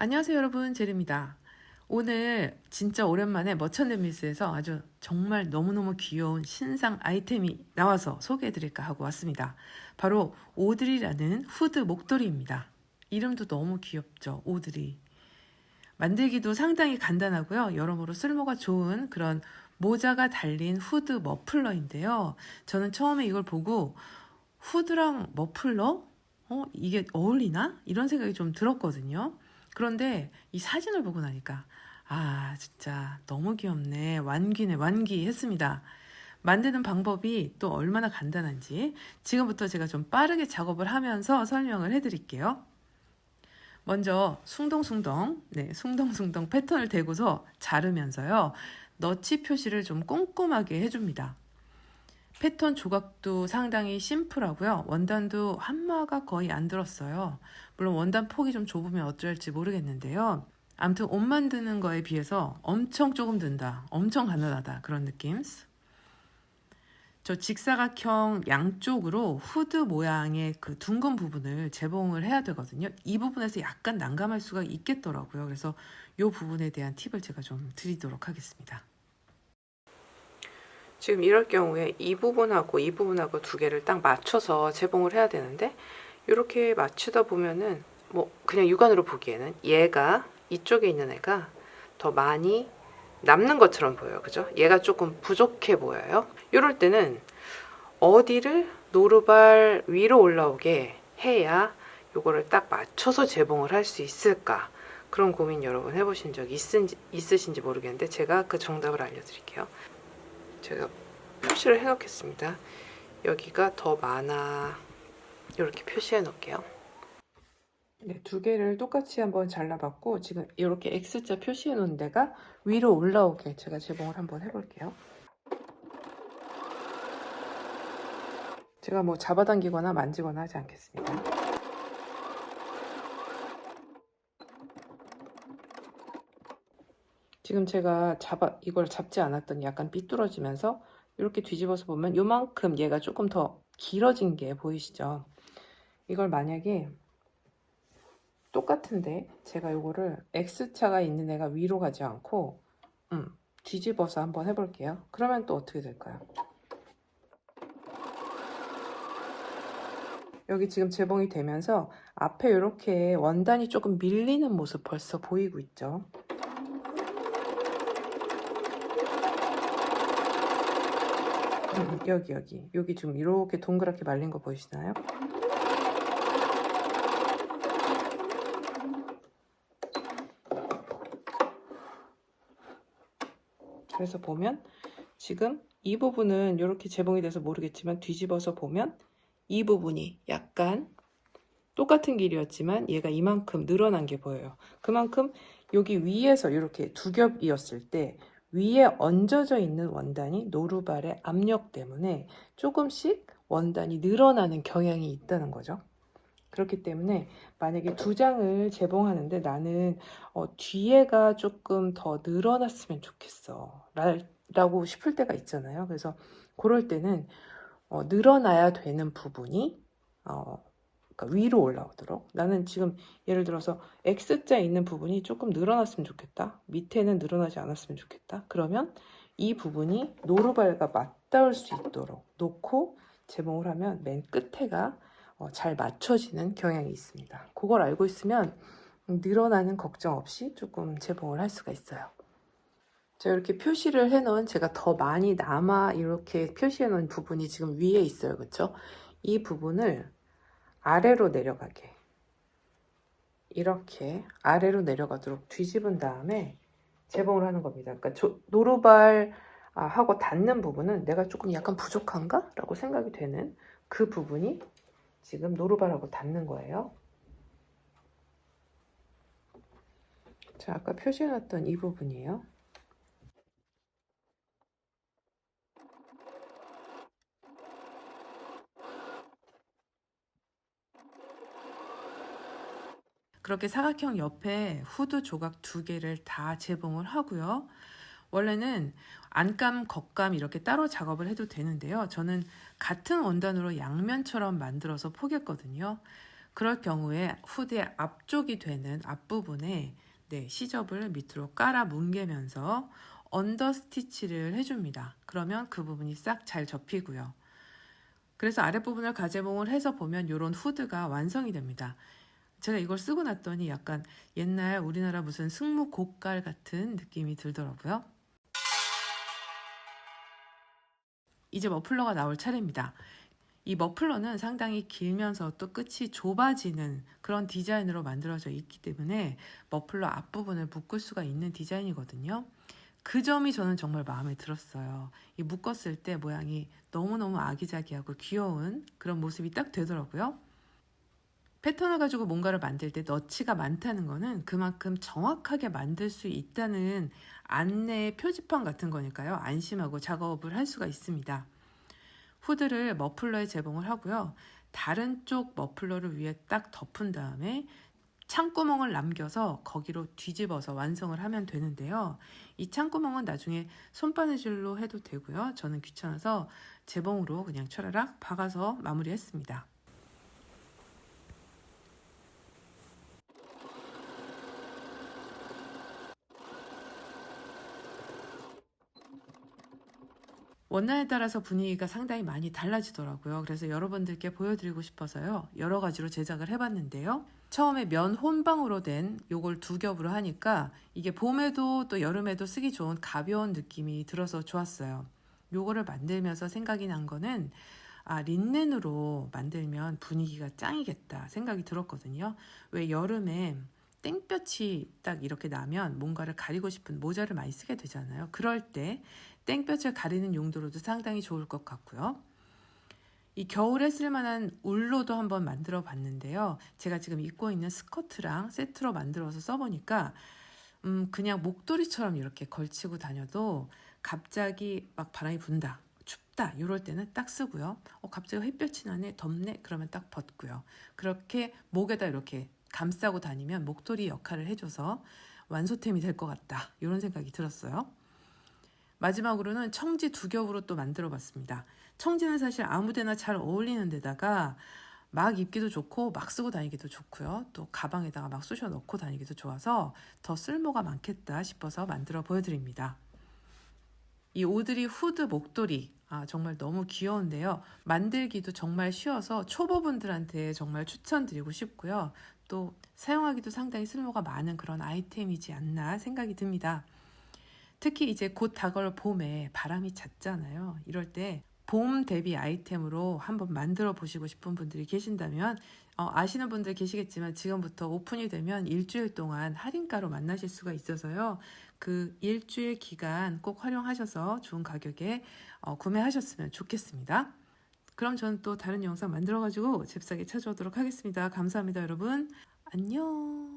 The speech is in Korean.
안녕하세요 여러분 제리입니다. 오늘 진짜 오랜만에 머천데미스에서 아주 정말 너무너무 귀여운 신상 아이템이 나와서 소개해드릴까 하고 왔습니다. 바로 오드리라는 후드 목도리입니다. 이름도 너무 귀엽죠 오드리. 만들기도 상당히 간단하고요. 여러모로 쓸모가 좋은 그런 모자가 달린 후드 머플러인데요. 저는 처음에 이걸 보고 후드랑 머플러? 어, 이게 어울리나? 이런 생각이 좀 들었거든요. 그런데 이 사진을 보고 나니까 아 진짜 너무 귀엽네. 완기네 완기 했습니다. 만드는 방법이 또 얼마나 간단한지 지금부터 제가 좀 빠르게 작업을 하면서 설명을 해드릴게요. 먼저 숭덩숭덩 네 숭덩숭덩 패턴을 대고서 자르면서요 너치 표시를 좀 꼼꼼하게 해줍니다 패턴 조각도 상당히 심플하고요. 원단도 한마가 거의 안 들었어요. 물론 원단 폭이 좀 좁으면 어쩔지 모르겠는데요. 아무튼 옷 만드는 거에 비해서 엄청 조금 든다. 엄청 가난하다. 그런 느낌. 저 직사각형 양쪽으로 후드 모양의 그 둥근 부분을 재봉을 해야 되거든요. 이 부분에서 약간 난감할 수가 있겠더라고요. 그래서 이 부분에 대한 팁을 제가 좀 드리도록 하겠습니다. 지금 이럴 경우에 이 부분하고 이 부분하고 두 개를 딱 맞춰서 재봉을 해야 되는데 이렇게 맞추다 보면은 뭐 그냥 육안으로 보기에는 얘가 이쪽에 있는 애가 더 많이 남는 것처럼 보여요. 그죠? 얘가 조금 부족해 보여요. 이럴 때는 어디를 노루발 위로 올라오게 해야 요거를 딱 맞춰서 재봉을 할 수 있을까? 그런 고민 여러분 해보신 적 있은지, 있으신지 모르겠는데 제가 그 정답을 알려드릴게요. 제가 표시를 해 놓겠습니다. 여기가 더 많아. 이렇게 표시해 놓을게요. 네, 두 개를 똑같이 한번 잘라봤고 지금 이렇게 X자 표시해 놓은 데가 위로 올라오게 제가 재봉을 한번 해볼게요. 제가 뭐 잡아당기거나 만지거나 하지 않겠습니다. 지금 제가 잡아 이걸 잡지 않았더니 약간 삐뚤어지면서 이렇게 뒤집어서 보면 요만큼 얘가 조금 더 길어진 게 보이시죠? 이걸 만약에 똑같은데 제가 요거를 X차가 있는 애가 위로 가지 않고 음, 뒤집어서 한번 해볼게요. 그러면 또 어떻게 될까요? 여기 지금 재봉이 되면서 앞에 이렇게 원단이 조금 밀리는 모습 벌써 보이고 있죠. 음, 여기 여기 여기 지금 이렇게 동그랗게 말린 거 보이시나요? 그래서 보면 지금 이 부분은 이렇게 재봉이 돼서 모르겠지만 뒤집어서 보면 이 부분이 약간 똑같은 길이었지만 얘가 이만큼 늘어난 게 보여요. 그만큼 여기 위에서 이렇게 두 겹이었을 때 위에 얹어져 있는 원단이 노루발의 압력 때문에 조금씩 원단이 늘어나는 경향이 있다는 거죠. 그렇기 때문에 만약에 두 장을 재봉하는데 나는 어, 뒤에가 조금 더 늘어났으면 좋겠어 라고 싶을 때가 있잖아요. 그래서 그럴 때는 어, 늘어나야 되는 부분이 어, 그러니까 위로 올라오도록 나는 지금 예를 들어서 X자 있는 부분이 조금 늘어났으면 좋겠다. 밑에는 늘어나지 않았으면 좋겠다. 그러면 이 부분이 노루발과 맞닿을 수 있도록 놓고 재봉을 하면 맨 끝에가 어, 잘 맞춰지는 경향이 있습니다. 그걸 알고 있으면 늘어나는 걱정 없이 조금 재봉을 할 수가 있어요. 자, 이렇게 표시를 해놓은 제가 더 많이 남아 이렇게 표시해놓은 부분이 지금 위에 있어요. 그쵸? 이 부분을 아래로 내려가게 이렇게 아래로 내려가도록 뒤집은 다음에 재봉을 하는 겁니다. 그러니까 조, 노루발 아, 하고 닿는 부분은 내가 조금 약간 부족한가? 라고 생각이 되는 그 부분이 지금 노루발하고 닿는 거예요. 자, 아까 표시해놨던 이 부분이에요. 그렇게 사각형 옆에 후드 조각 두 개를 다 재봉을 하고요. 원래는 안감, 겉감 이렇게 따로 작업을 해도 되는데요. 저는 같은 원단으로 양면처럼 만들어서 포겠거든요. 그럴 경우에 후드의 앞쪽이 되는 앞부분에 네, 시접을 밑으로 깔아 뭉개면서 언더 스티치를 해줍니다. 그러면 그 부분이 싹 잘 접히고요. 그래서 아랫부분을 가제봉을 해서 보면 이런 후드가 완성이 됩니다. 제가 이걸 쓰고 났더니 약간 옛날 우리나라 무슨 승무 고깔 같은 느낌이 들더라고요. 이제 머플러가 나올 차례입니다. 이 머플러는 상당히 길면서 또 끝이 좁아지는 그런 디자인으로 만들어져 있기 때문에 머플러 앞부분을 묶을 수가 있는 디자인이거든요. 그 점이 저는 정말 마음에 들었어요. 이 묶었을 때 모양이 너무너무 아기자기하고 귀여운 그런 모습이 딱 되더라고요. 패턴을 가지고 뭔가를 만들 때 너치가 많다는 거는 그만큼 정확하게 만들 수 있다는 안내 표지판 같은 거니까요. 안심하고 작업을 할 수가 있습니다. 후드를 머플러에 제봉을 하고요. 다른 쪽 머플러를 위에 딱 덮은 다음에 창구멍을 남겨서 거기로 뒤집어서 완성을 하면 되는데요. 이 창구멍은 나중에 손바느질로 해도 되고요. 저는 귀찮아서 재봉으로 그냥 차라락 박아서 마무리했습니다. 원단에 따라서 분위기가 상당히 많이 달라지더라고요. 그래서 여러분들께 보여드리고 싶어서요. 여러 가지로 제작을 해봤는데요. 처음에 면 혼방으로 된 요걸 두 겹으로 하니까 이게 봄에도 또 여름에도 쓰기 좋은 가벼운 느낌이 들어서 좋았어요. 요거를 만들면서 생각이 난 거는 아, 린넨으로 만들면 분위기가 짱이겠다 생각이 들었거든요. 왜 여름에 땡볕이 딱 이렇게 나면 뭔가를 가리고 싶은 모자를 많이 쓰게 되잖아요. 그럴 때 땡볕을 가리는 용도로도 상당히 좋을 것 같고요. 이 겨울에 쓸만한 울로도 한번 만들어 봤는데요. 제가 지금 입고 있는 스커트랑 세트로 만들어서 써보니까 음, 그냥 목도리처럼 이렇게 걸치고 다녀도 갑자기 막 바람이 분다. 춥다 이럴 때는 딱 쓰고요. 어, 갑자기 햇볕이 나네 덥네 그러면 딱 벗고요. 그렇게 목에다 이렇게 감싸고 다니면 목도리 역할을 해줘서 완소템이 될 것 같다 이런 생각이 들었어요. 마지막으로는 청지 두 겹으로 또 만들어 봤습니다. 청지는 사실 아무데나 잘 어울리는 데다가 막 입기도 좋고 막 쓰고 다니기도 좋고요. 또 가방에다가 막 쑤셔 넣고 다니기도 좋아서 더 쓸모가 많겠다 싶어서 만들어 보여드립니다. 이 오드리 후드 목도리 아, 정말 너무 귀여운데요. 만들기도 정말 쉬워서 초보분들한테 정말 추천드리고 싶고요. 또 사용하기도 상당히 쓸모가 많은 그런 아이템이지 않나 생각이 듭니다. 특히 이제 곧 다가올 봄에 바람이 잦잖아요. 이럴 때 봄 대비 아이템으로 한번 만들어 보시고 싶은 분들이 계신다면 어, 아시는 분들 계시겠지만 지금부터 오픈이 되면 일주일 동안 할인가로 만나실 수가 있어서요. 그 일주일 기간 꼭 활용하셔서 좋은 가격에 어, 구매하셨으면 좋겠습니다. 그럼 저는 또 다른 영상 만들어가지고 잽싸게 찾아오도록 하겠습니다. 감사합니다, 여러분. 안녕.